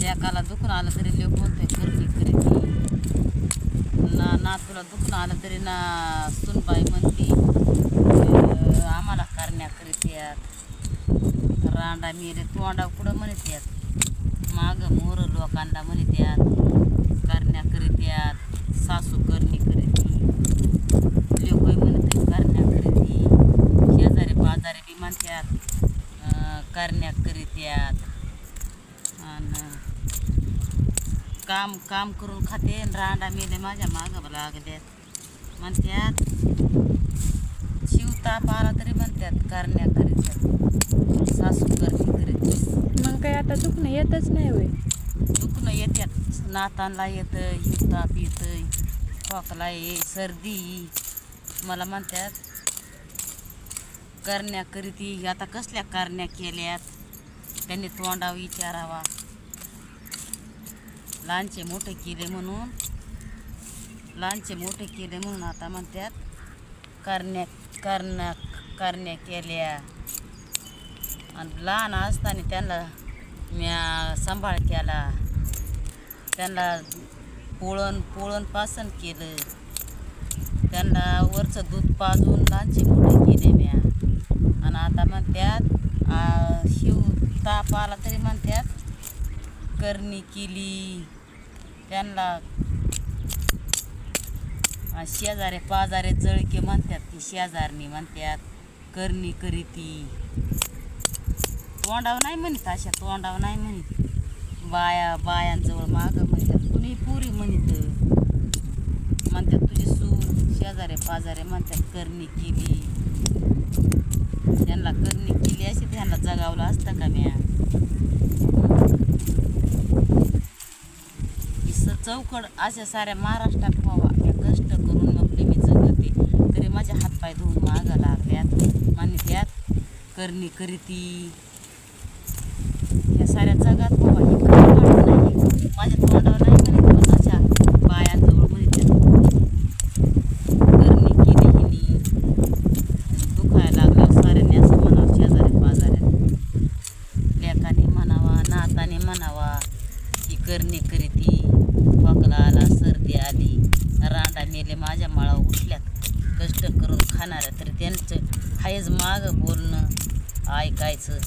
लेकाला दुखून आलं तरी लेक म्हणतोय करणी करीत ना नातूला दुखून आलं तरी ना सुनबाई म्हणती आम्हाला करण्या करीत्यात रांडा मिरे तोंडा कुठं म्हणत्यात माग मोर लोकांना म्हणत्यात करण्या करीत्यात सासू करणी करीती लोकही म्हणते करण्या करीती शेजारी पाजारी बी म्हणत्यात अं, करण्या करीत्यात आणि काम काम करून खाते रांडा मेले माझ्या मागं लागल्यात म्हणत्यात शिवताप आला तरी म्हणत्यात करण्या करीत्यात सासू करणी करीत मग काय आता दुखणं येतच नाही होय. दुखणं येत्यात. नातांना येतं हिवताप येतं खोकला ये सर्दी मला म्हणतात करण्या करीती आता कसल्या करण्या केल्यात? त्यांनी तोंडावर विचारावा. लहानचे मोठे केले म्हणून लहानचे मोठे केले म्हणून आता म्हणतात करण्या करण्या करण्या केल्या. आणि लहान असताना त्यांना म्या सांभाळ केला. त्यांना पोळण पोळण पासन केलं. त्यांना वरचं दूध पाजून लहानचे मोठे केले म्या. आणि आता म्हणतात शिव ताप आला तरी म्हणतात करणी केली. त्यांना शेजारे पाजारे जळके म्हणतात की शेजारणी म्हणतात करणी करीती तोंडावर नाही म्हणत अशा तोंडाव नाही म्हणत. बाया बायांजवळ मागं म्हणतात कुणी पुरी म्हणत. म्हणतात तुझी सूर शेजारे पाजारे म्हणतात करणी केली. त्यांना करणी केली अशी त्यांना जगावलं असतं का म्या? स चौकड अशा साऱ्या महाराष्ट्रात व्हावा. मी कष्ट करून आपले मी जगते. तरी माझे हातपाय धुवून मागा लागल्यात. म्हणत्यात करणी करीती. या साऱ्या जगात व्हावा ही खरं वाटत नाही माझ्या तोंडावर नाही म्हणत पण अशा बायांजवळ म्हणतात करणी केली हिनी दुखायला लागल्यावर साऱ्यांनी असं म्हणावं शेजारी पाजाऱ्याने लेकाने म्हणावा नाताने म्हणावा ही करणी करीती. खोकला आला सर्दी आली. रांडा मेले माझ्या माळा उठल्यात. कष्ट करून खाणाऱ्या तरी त्यांचं हायच मागं बोलणं ऐकायचं.